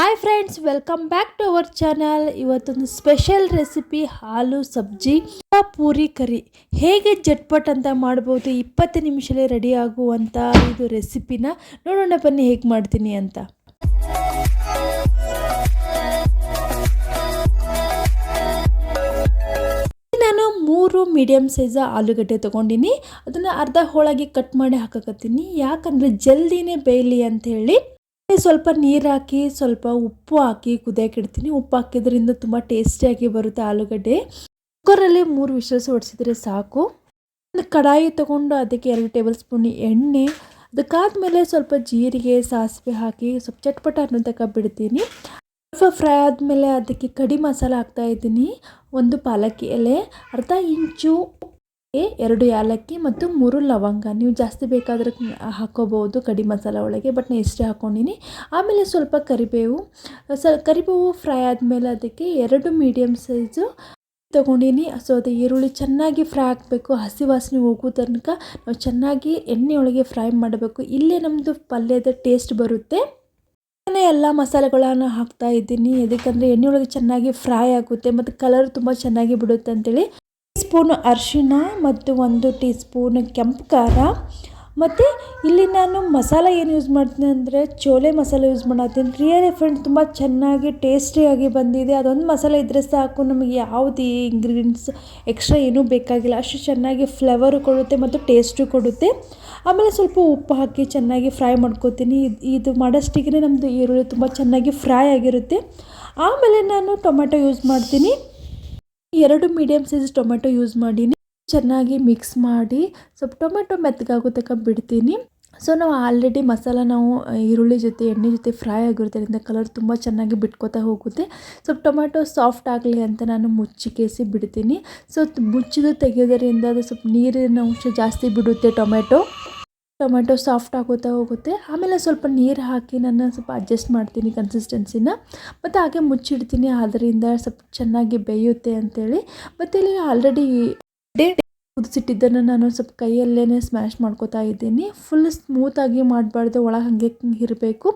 Hi friends welcome back to our channel ಇವತ್ತೊಂದು special recipe ಹಾಲು ಸಬ್ಜಿ ಪೂರಿ ಕರಿ. ಹೇಗೆ ಜಟ್ಪಟ್ ಅಂತ ಮಾಡ್ಬೋದು ಇಪ್ಪತ್ತು ನಿಮಿಷಲ್ಲೇ ರೆಡಿ ಆಗುವಂಥ ಇದು ರೆಸಿಪಿನ ನೋಡೋಣ, ಬನ್ನಿ ಹೇಗೆ ಮಾಡ್ತೀನಿ ಅಂತ. ನಾನು ಮೂರು ಮೀಡಿಯಮ್ ಸೈಜ್ ಆಲೂಗಡ್ಡೆ ತೊಗೊಂಡಿನಿ. ಅದನ್ನು ಅರ್ಧ ಹೋಳಾಗಿ ಕಟ್ ಮಾಡಿ ಹಾಕಕತ್ತೀನಿ. ಯಾಕಂದರೆ ಜಲ್ದಿನೇ ಬೇಯಲಿ ಅಂತ ಹೇಳಿ ಸ್ವಲ್ಪ ನೀರು ಹಾಕಿ, ಸ್ವಲ್ಪ ಉಪ್ಪು ಹಾಕಿ ಕುದಿಯಕ್ಕೆ ಇಡ್ತೀನಿ. ಉಪ್ಪು ಹಾಕಿದ್ರಿಂದ ತುಂಬ ಟೇಸ್ಟಿಯಾಗಿ ಬರುತ್ತೆ ಆಲೂಗಡ್ಡೆ. ಕುಕ್ಕರಲ್ಲಿ ಮೂರು ವಿಷಲ್ಸ್ ಹೊಡಿಸಿದ್ರೆ ಸಾಕು. ಒಂದು ಕಡಾಯಿ ತಗೊಂಡು ಅದಕ್ಕೆ ಎರಡು ಟೇಬಲ್ ಸ್ಪೂನ್ ಎಣ್ಣೆ ಅದಕ್ಕಾದ್ಮೇಲೆ ಸ್ವಲ್ಪ ಜೀರಿಗೆ, ಸಾಸಿವೆ ಹಾಕಿ ಸ್ವಲ್ಪ ಚಟ್ಪಟ ಅನ್ನೋ ತಕ್ಕ ಬಿಡ್ತೀನಿ. ಸ್ವಲ್ಪ ಫ್ರೈ ಆದಮೇಲೆ ಅದಕ್ಕೆ ಕಡಿ ಮಸಾಲ ಹಾಕ್ತಾ ಇದ್ದೀನಿ. ಒಂದು ಪಾಲಕ್ಕಿ ಎಲೆ, ಅರ್ಧ ಇಂಚು ಎರಡು ಏಲಕ್ಕಿ ಮತ್ತು ಮೂರು ಲವಂಗ. ನೀವು ಜಾಸ್ತಿ ಬೇಕಾದ್ರೆ ಹಾಕೋಬೋದು ಕಡಿ ಮಸಾಲ ಒಳಗೆ, ಬಟ್ ನಾನು ಇಷ್ಟೇ ಹಾಕ್ಕೊಂಡಿನಿ ಆಮೇಲೆ ಸ್ವಲ್ಪ ಕರಿಬೇವು. ಸ, ಕರಿಬೇವು ಫ್ರೈ ಆದಮೇಲೆ ಅದಕ್ಕೆ ಎರಡು ಮೀಡಿಯಮ್ ಸೈಜು ತೊಗೊಂಡಿನಿ. ಸೊ, ಅದು ಈರುಳ್ಳಿ ಚೆನ್ನಾಗಿ ಫ್ರೈ ಆಗಬೇಕು. ಹಸಿ ವಾಸನೆ ಹೋಗೋ ತನಕ ನಾವು ಚೆನ್ನಾಗಿ ಎಣ್ಣೆಯೊಳಗೆ ಫ್ರೈ ಮಾಡಬೇಕು. ಇಲ್ಲೇ ನಮ್ಮದು ಪಲ್ಯದ ಟೇಸ್ಟ್ ಬರುತ್ತೆ. ಎಲ್ಲ ಮಸಾಲೆಗಳನ್ನು ಹಾಕ್ತಾ ಇದ್ದೀನಿ. ಎದಕ್ಕಂದರೆ ಎಣ್ಣೆಯೊಳಗೆ ಚೆನ್ನಾಗಿ ಫ್ರೈ ಆಗುತ್ತೆ, ಮತ್ತು ಕಲರ್ ತುಂಬ ಚೆನ್ನಾಗಿ ಬಿಡುತ್ತೆ ಅಂತೇಳಿ ಸ್ಪೂನ್ ಅರಿಶಿಣ ಮತ್ತು ಒಂದು ಟೀ ಸ್ಪೂನ್ ಕೆಂಪು ಖಾರ. ಮತ್ತು ಇಲ್ಲಿ ನಾನು ಮಸಾಲ ಏನು ಯೂಸ್ ಮಾಡ್ತೀನಿ ಅಂದರೆ ಚೋಲೆ ಮಸಾಲೆ ಯೂಸ್ ಮಾಡತ್ತೀನಿ ರಿಯಲಿ ಫ್ರೆಂಡ್ ತುಂಬ ಚೆನ್ನಾಗಿ ಟೇಸ್ಟಿಯಾಗಿ ಬಂದಿದೆ. ಅದೊಂದು ಮಸಾಲೆ ಇದ್ದರೆ ಸಾಕು, ನಮಗೆ ಯಾವುದು ಇಂಗ್ರೀಡಿಯೆಂಟ್ಸ್ ಎಕ್ಸ್ಟ್ರಾ ಏನೂ ಬೇಕಾಗಿಲ್ಲ. ಅಷ್ಟು ಚೆನ್ನಾಗಿ ಫ್ಲೇವರು ಕೊಡುತ್ತೆ ಮತ್ತು ಟೇಸ್ಟು ಕೊಡುತ್ತೆ. ಆಮೇಲೆ ಸ್ವಲ್ಪ ಉಪ್ಪು ಹಾಕಿ ಚೆನ್ನಾಗಿ ಫ್ರೈ ಮಾಡ್ಕೋತೀನಿ. ಇದು ಮಾಡೋಷ್ಟಿಗೆ ನಮ್ಮದು ಈರುಳ್ಳಿ ತುಂಬ ಚೆನ್ನಾಗಿ ಫ್ರೈ ಆಗಿರುತ್ತೆ. ಆಮೇಲೆ ನಾನು ಟೊಮೆಟೊ ಯೂಸ್ ಮಾಡ್ತೀನಿ. ಎರಡು ಮೀಡಿಯಮ್ ಸೈಜ್ ಟೊಮೆಟೊ ಯೂಸ್ ಮಾಡೀನಿ. ಚೆನ್ನಾಗಿ ಮಿಕ್ಸ್ ಮಾಡಿ ಸ್ವಲ್ಪ ಟೊಮೆಟೊ ಮೆತ್ತಗಾಗೋ ತನಕ ಬಿಡ್ತೀನಿ. ಸೊ ನಾವು ಆಲ್ರೆಡಿ ಮಸಾಲ ನಾವು ಈರುಳ್ಳಿ ಜೊತೆ, ಎಣ್ಣೆ ಜೊತೆ ಫ್ರೈ ಆಗಿರೋದ್ರಿಂದ ಕಲರ್ ತುಂಬ ಚೆನ್ನಾಗಿ ಬಿಟ್ಕೋತಾ ಹೋಗುತ್ತೆ. ಸ್ವಲ್ಪ ಟೊಮೆಟೊ ಸಾಫ್ಟ್ ಆಗಲಿ ಅಂತ ನಾನು ಮುಚ್ಚಿಕೇಸಿ ಬಿಡ್ತೀನಿ. ಸೊ ಮುಚ್ಚಿದು ತೆಗೆಯೋದರಿಂದ ಅದು ಸ್ವಲ್ಪ ನೀರಿನ ಅಂಶ ಜಾಸ್ತಿ ಬಿಡುತ್ತೆ ಟೊಮೆಟೊ. ಟೊಮೆಟೊ ಸಾಫ್ಟ್ ಆಗುತ್ತಾ ಹೋಗುತ್ತೆ. ಆಮೇಲೆ ಸ್ವಲ್ಪ ನೀರು ಹಾಕಿ ನಾನು ಸ್ವಲ್ಪ ಅಡ್ಜಸ್ಟ್ ಮಾಡ್ತೀನಿ ಕನ್ಸಿಸ್ಟೆನ್ಸಿನ ಮತ್ತು ಹಾಗೆ ಮುಚ್ಚಿಡ್ತೀನಿ. ಅದರಿಂದ ಸ್ವಲ್ಪ ಚೆನ್ನಾಗಿ ಬೇಯುತ್ತೆ ಅಂಥೇಳಿ ಮತ್ತು ಇಲ್ಲಿ ಆಲ್ರೆಡಿ ಡೇ ಕುದಿಸಿಟ್ಟಿದ್ದನ್ನು ನಾನು ಸ್ವಲ್ಪ ಕೈಯಲ್ಲೇ ಸ್ಮ್ಯಾಶ್ ಮಾಡ್ಕೋತಾ ಇದ್ದೀನಿ. ಫುಲ್ ಸ್ಮೂತಾಗಿ ಮಾಡಬಾರ್ದು, ಒಳಗೆ ಹಾಗೆ ಇರಬೇಕು.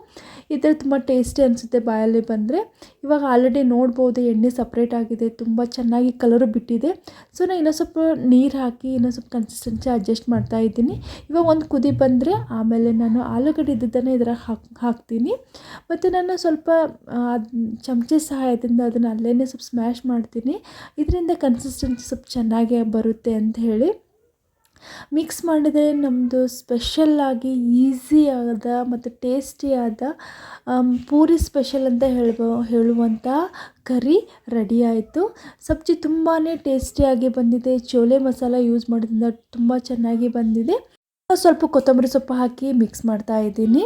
ಥರ ತುಂಬ ಟೇಸ್ಟಿ ಅನಿಸುತ್ತೆ ಬಾಯಲ್ಲಿ ಬಂದರೆ. ಇವಾಗ ಆಲ್ರೆಡಿ ನೋಡ್ಬೋದು, ಎಣ್ಣೆ ಸಪ್ರೇಟ್ ಆಗಿದೆ, ತುಂಬ ಚೆನ್ನಾಗಿ ಕಲರು ಬಿಟ್ಟಿದೆ. ಸೊ ನಾನು ಇನ್ನೊಂದು ಸ್ವಲ್ಪ ನೀರು ಹಾಕಿ, ಇನ್ನೊಂದು ಸ್ವಲ್ಪ ಕನ್ಸಿಸ್ಟೆನ್ಸಿ ಅಡ್ಜಸ್ಟ್ ಮಾಡ್ತಾ ಇದ್ದೀನಿ. ಇವಾಗ ಒಂದು ಕುದಿ ಬಂದರೆ, ಆಮೇಲೆ ನಾನು ಆಲೂಗಡ್ಡೆ ಇದ್ದಿದ್ದನ್ನು ಇದ್ರಾಗ ಹಾಕಿ, ಹಾಕ್ತೀನಿ. ಮತ್ತು ನಾನು ಸ್ವಲ್ಪ ಚಮಚೆ ಸಹಾಯದಿಂದ ಅದನ್ನು ಅಲ್ಲೇ ಸ್ವಲ್ಪ ಸ್ಮ್ಯಾಶ್ ಮಾಡ್ತೀನಿ. ಇದರಿಂದ ಕನ್ಸಿಸ್ಟೆನ್ಸಿ ಸ್ವಲ್ಪ ಚೆನ್ನಾಗೇ ಬರುತ್ತೆ ಅಂತ ಹೇಳಿ. ಮಿಕ್ಸ್ ಮಾಡಿದರೆ ನಮ್ಮದು ಸ್ಪೆಷಲ್ಲಾಗಿ ಈಸಿಯಾದ ಮತ್ತು ಟೇಸ್ಟಿಯಾದ ಪೂರಿ ಸ್ಪೆಷಲ್ ಅಂತ ಹೇಳ್ಬೋ ಹೇಳುವಂಥ ಕರಿ ರೆಡಿ ಆಯಿತು. ಸಬ್ಜಿ ತುಂಬಾ ಟೇಸ್ಟಿಯಾಗಿ ಬಂದಿದೆ. ಚೋಲೆ ಮಸಾಲ ಯೂಸ್ ಮಾಡೋದ್ರಿಂದ ತುಂಬ ಚೆನ್ನಾಗಿ ಬಂದಿದೆ. ಸ್ವಲ್ಪ ಕೊತ್ತಂಬರಿ ಸೊಪ್ಪು ಹಾಕಿ ಮಿಕ್ಸ್ ಮಾಡ್ತಾ ಇದ್ದೀನಿ.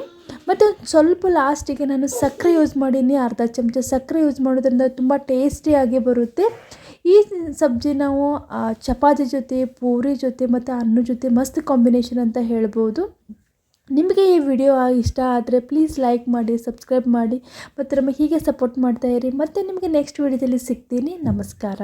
ಮತ್ತು ಸ್ವಲ್ಪ ಲಾಸ್ಟಿಗೆ ನಾನು ಸಕ್ಕರೆ ಯೂಸ್ ಮಾಡೀನಿ. ಅರ್ಧ ಚಮಚ ಸಕ್ಕರೆ ಯೂಸ್ ಮಾಡೋದ್ರಿಂದ ತುಂಬ ಟೇಸ್ಟಿಯಾಗಿ ಬರುತ್ತೆ. ಈ ಸಬ್ಜಿ ನಾವು ಚಪಾತಿ ಜೊತೆ, ಪೂರಿ ಜೊತೆ ಮತ್ತು ಅನ್ನ ಜೊತೆ ಮಸ್ತ್ ಕಾಂಬಿನೇಷನ್ ಅಂತ ಹೇಳ್ಬೋದು. ನಿಮಗೆ ಈ ವಿಡಿಯೋ ಇಷ್ಟ ಆದರೆ ಪ್ಲೀಸ್ ಲೈಕ್ ಮಾಡಿ ಸಬ್ಸ್ಕ್ರೈಬ್ ಮಾಡಿ ಮತ್ತು ನಮಗೆ ಹೀಗೆ ಸಪೋರ್ಟ್ ಮಾಡ್ತಾ ಇರಿ. ಮತ್ತು ನಿಮಗೆ ನೆಕ್ಸ್ಟ್ ವಿಡಿಯೋದಲ್ಲಿ ಸಿಗ್ತೀನಿ. ನಮಸ್ಕಾರ.